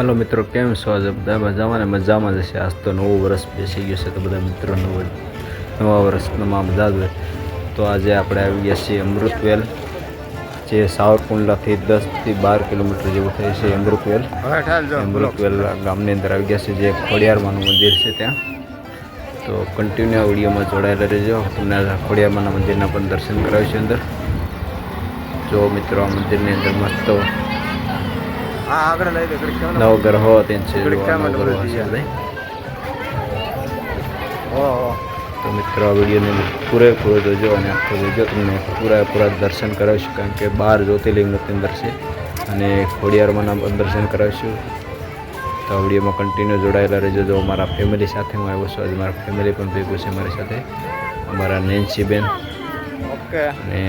હાલો મિત્રો કેમ છો આજે બધા? મજામાં ને? મજામાં જશે આજ તો નવું વર્ષ બેસી ગયું છે તો બધા મિત્રો નવું નવા વર્ષમાં બધા જ તો આજે આપણે આવી ગયા છીએ અમૃતવેલ જે સાવરકુંડલાથી દસથી બાર કિલોમીટર જેવું થાય છે અમૃતવેલ. અમૃતવેલ ગામની અંદર આવી ગયા છે જે ખોડિયારમાંનું મંદિર છે ત્યાં. તો કન્ટિન્યુ વિડીયોમાં જોડાયેલા રહેજો. તમને ખોડિયારમાંના મંદિરના પણ દર્શન કરાવ્યું છે અંદર. જો મિત્રો આ મંદિરની અંદર મસ્ત હો તો મિત્રો આ વિડીયોને પૂરેપૂરો જોજો અને આખો જોજો તમને પૂરા દર્શન કરાવીશું કારણ કે બાર જ્યોતિર્લિંગનું અંદર છે અને ખોડિયારમાંના પણ દર્શન કરાવીશું. તો આ વિડીયોમાં કન્ટિન્યુ જોડાયેલા રહેજો. જો મારા ફેમિલી સાથે હું આવ્યો છું આજે મારા ફેમિલી પણ ભેગું છે મારી સાથે. અમારા નેન્સીબેન ઓકે. અને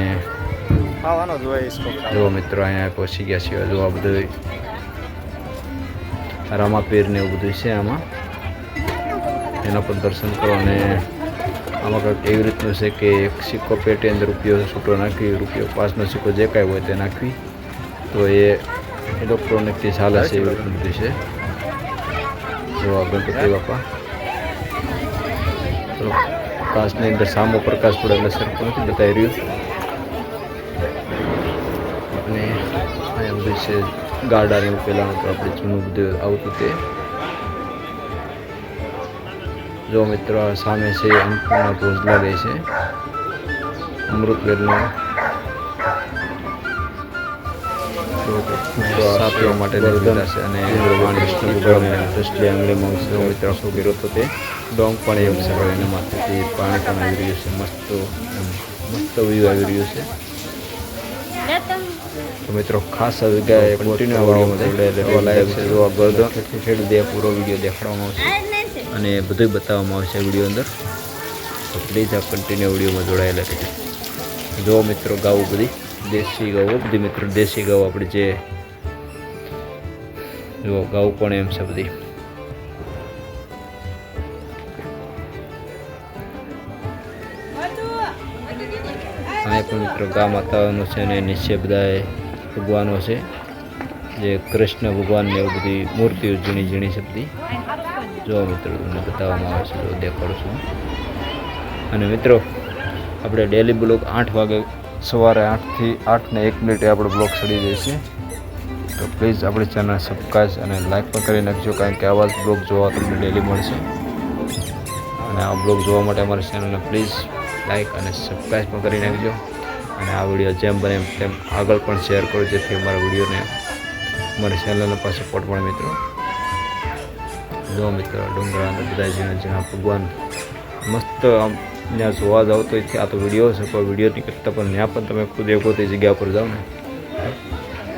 જો મિત્રો અહીંયા પહોંચી ગયા છીએ. જો આ બધું રામાપીર ને એવું બધું છે આમાં. એના પર દર્શન કરો અને આમાં કંઈક એવી રીતનું છે કે એક સિક્કો પેટી અંદર રૂપિયો છૂટો નાખી, રૂપિયો પાંચનો સિક્કો જે કાંઈ હોય તે નાખવી. તો એ ઇલેક્ટ્રોનિકથી ચાલે છે એવી રીતનું બધું છે. જો આ ગણપતિ બાપા. કાચની અંદર સામો પ્રકાશ પડે એટલે સરખું નથી બતાવી રહ્યું. અને આ બધું છે ગાર્ડન પહેલાંનું તો આપણે જૂનું બધું આવતું તે જો મિત્રો સામે છે અન્નપૂર્ણા ભોજનાલય છે. અમૃતવેલનું સાપીઓ માટે છે અને મિત્રો શું કર્યો હતો તે ડોંગ પણ એવું છે. એના માથેથી પાણી પણ આવી રહ્યું છે. મસ્ત મસ્ત વ્યૂ આવી રહ્યું છે. તો મિત્રો ખાસ કન્ટિન્યુ આવવામાં છે. જો આ ખેડ ખેડ દે પૂરો વીડિયો દેખાડવામાં આવશે અને બધું બતાવવામાં આવશે વીડિયો અંદર. તો પ્લીઝ આ કન્ટિન્યુ વિડીયોમાં જોડાયેલા રહેજો. જો મિત્રો ગાવું બધી દેશી ગાવો બધી મિત્રો દેશી ગાવો આપણે જે જો ગાવું પણ એમ છે બધી. અહીંયા પણ મિત્રો ગા માતાનો છે અને નીચે બધા ભગવાનો છે, જે કૃષ્ણ ભગવાનને એવું બધી મૂર્તિઓ ઝીણી ઝીણી છે બધી. જો મિત્રો તમને બતાવવામાં આવે છે, જો દેખાડું અને મિત્રો, આપણે ડેલી બ્લોગ આઠ વાગે સવારે આઠથી આઠ ને એક મિનિટે આપણો બ્લોગ ચડી જાય તો પ્લીઝ આપણી ચેનલ સબસ્ક્રાઈબ અને લાઈક પણ કરી નાખજો, કારણ કે આવા જ બ્લોગ જોવા તમને ડેલી મળશે. અને આ બ્લોગ જોવા માટે અમારી ચેનલને પ્લીઝ લાઈક અને સબસ્ક્રાઈબ પણ કરી નાખજો. અને આ વીડિયો જેમ બને એમ તેમ આગળ પણ શેર કરો, જેથી અમારા વિડીયોને મારી ચેનલને પણ સપોર્ટ મળે મિત્રો. જો મિત્રો, ડુંગરા બધા ઝીણા ઝીણા ભગવાન મસ્ત આમ ત્યાં જોવા જાવ તો આ તો વીડિયો છે પણ વિડીયોની કરતા પણ ત્યાં પણ તમે ખુદ એક તે જગ્યા પર જાઓ ને,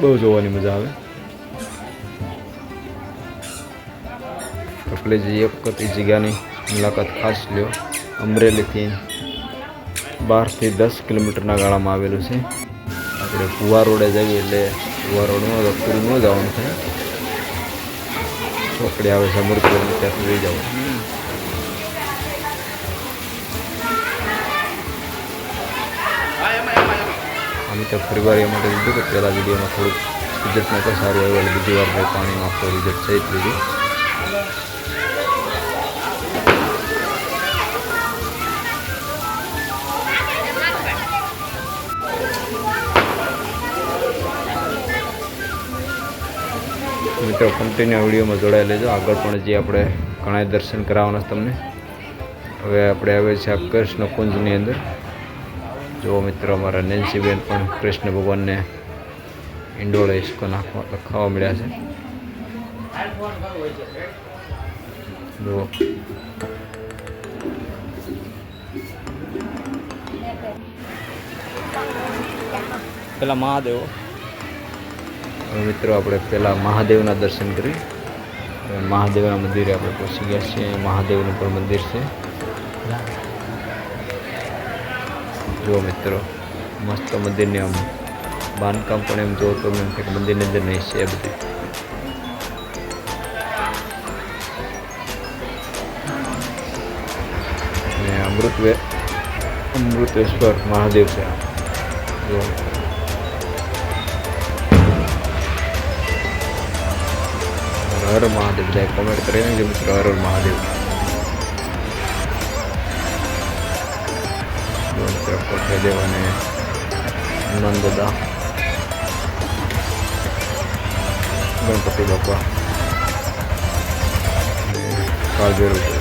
બહુ જોવાની મજા આવે. તો પ્લીઝ એક વખત એ જગ્યાની મુલાકાત ખાસ લ્યો. અમરેલીથી બારથી દસ કિલોમીટરના ગાળામાં આવેલું છે. આપણે કુવા રોડે જઈએ એટલે કુવા રોડમાં પૂરું ન જવાનું થાય ચોકડી આવે છે મૂર્તિ ત્યાં સુધી જવાનું. અમે તો ફરી વાર એ માટે લીધું કે પહેલાં વિડીયોમાં થોડુંક રિઝલ્ટ નહોતો સારું આવ્યું એટલે બીજી વાર પાણીમાં આખો રિઝલ્ટ સહિત લીધું મિત્રો કન્ટિન્યુ વિડીયોમાં જોડાઈ લેજો. આગળ પણ જે આપણે ઘણા દર્શન કરાવવાના તમને. હવે આપણે આવે છે આ કૃષ્ણ કુંજની અંદર. જો મિત્રો, અમારા નેન્સીબેન પણ કૃષ્ણ ભગવાનને ઇન્ડોળે ઇસ્કો નાખવા ખાવા મળ્યા છે. જો પેલા મહાદેવ. મિત્રો આપણે પહેલાં મહાદેવના દર્શન કરી. મહાદેવના મંદિરે આપણે પહોંચી ગયા છીએ. મહાદેવનું પણ મંદિર છે. જો મિત્રો, મસ્ત મંદિરની આમ બાંધકામ પણ એમ જો તો એમ કે મંદિરની અંદર નહીં છે એ બધી. અને અમૃતવે, અમૃતેશ્વર મહાદેવ છે. જો હર મહાદેવ. બધા કોમેન્ટ કરી નાખજો મિત્રો હર મહાદેવ. કોઠે અને નંદદા. દાદા ગણપતિ બાપા. કાળભેરું છે.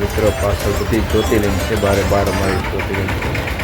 મિત્રો પાછળ બધી જ્યોતિર્લિંગ છે. બારે બાર અમારી જ્યોતિર્લિંગ છે.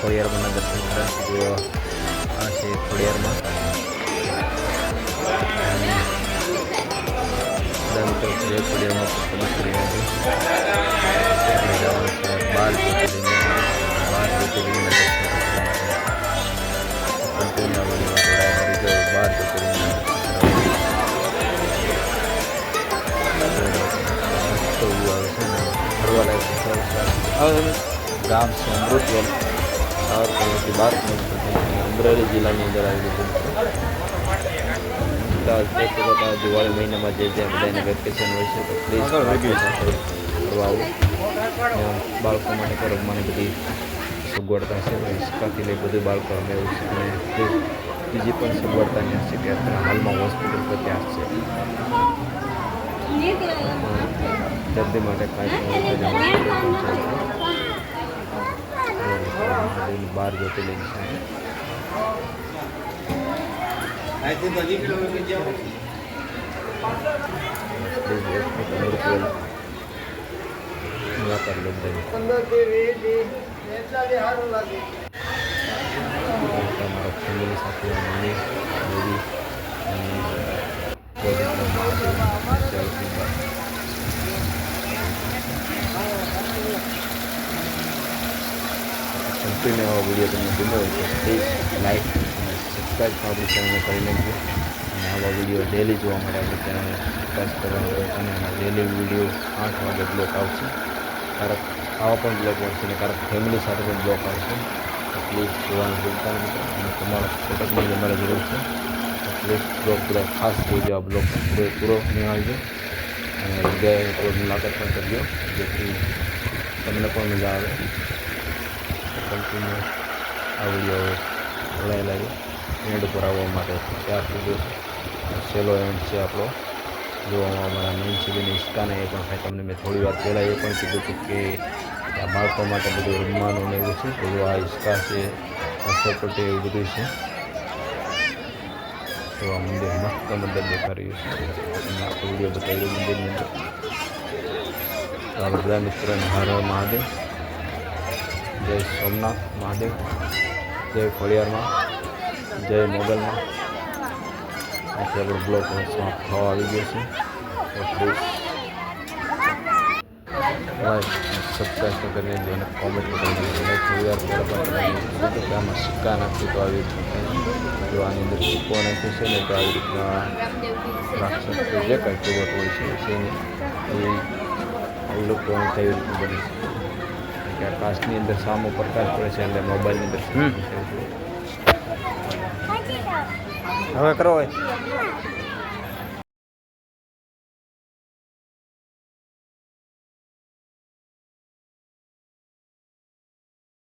ખોડિયારમાંના દર્શન કરાવશું આ છે ખોડિયારમાં. બધા મિત્રો ખોડિયારમાં પણ કરી નાખજો છે. બાર બાર જ્યોતિર્લિંગના દર્શન બાર જ્યોતિર્લિંગના ગામ છે બાર કિલોમીટર અમરેલી જિલ્લાની અંદર આવી ગયું છે. દિવાળી મહિનામાં જે જે બધાને વેકેશન હોય છે તો પ્લીઝ ફરવા આવું. બાળકો માટે પણ રમવાની બધી સગવડતા છે હિસ્કાથી લઈ બધું બાળકો રમે એવું છે. અને બીજી પણ સગવડતા ત્યાં છે કે અત્યારે હાલમાં હોસ્પિટલ પર ત્યાં છે. દર્દી માટે કાંઈ પણ હોય તો હોસ્પિટલ પણ છે મહાદેવની બાર જ્યોતિર્લિંગ છે પ્લીઝ એક વખત અમૃતવેલ મુલાકાત લો બધાની તમારા ફેમિલી સાથે મમ્મી બેબી અને ગોવિંદ મહાદેવ જય શ્રી રામ. કન્ટિન્યુ આવા વીડિયો તમને ગમ્યો હોય તો પ્લીઝ લાઇક અને સબસ્ક્રાઈબ આપણી ચેનલને કરી લેજો અને આવા વીડિયો ડેલી જોવા માટે આપણી ચેનલને સબસ્ક્રાઈબ કરવાનું હોય અને એમાં ડેલી વીડિયો આઠ વાગે બ્લોક આવશે. ક્યારેક આવા પણ બ્લોક આવશે અને ક્યારેક ફેમિલી સાથે પણ બ્લોક આવશે. તો પ્લીઝ જોવાનું ભૂલતા મિત્રો અને તમારા સપોર્ટની અમારે જરૂર છે. તો પ્લીઝ બ્લોક બધા ખાસ જોજો આ બ્લોક પૂરો પૂરો નિહાળજો અને હૃદય કોઈ મુલાકાત પણ કરજો. જેથી તમને પણ મજા આવે. કન્ટિન્યુ આ વીડિયો જોડાયેલા છે એન્ડ ઉપર આવવા માટે ત્યાર સુધી છેલ્લો એન્ડ છે આપણો. જોવામાં અમારા મેન સુધીની હિસ્કાને એ પણ થાય તમને મેં થોડી વાર પહેલાં એ પણ કીધું હતું કે આ બાળકો માટે બધું રમવાનું ને એવું છે. બધું આ ઇસ્કા છે સપોર્ટ એવું બધું છે. તો આ મંદિર મસ્ત મંદિર દેખાઈ રહ્યું છે. આખો વીડિયો બતાવી દઉં મંદિરની અંદર. બધા મિત્રોને હર મહાદેવ. જય સોમનાથ મહાદેવ, જય ખોડિયારમાં, જય મોગલમાં. આથી આપણો બ્લોક સમાપ્ત થવા આવી ગયો છે. તો સબસ્ક્રાઈબ તો કરીને જોઈને કોમેન્ટ કરીને પણ તમને કે આમાં સિક્કા નાખી તો આવી રીતે જો આની અંદર સિક્કો નાખ્યો છે ને તો આવી રીતના રાક્ષસ જે કાંઈ કહેવત હોય છે, એની ઇલેક્ટ્રોનિક થઈ બની છે. કે આકાશની અંદર સામો પ્રકાશ પડે છે એટલે મોબાઈલની અંદર હવે કરો હોય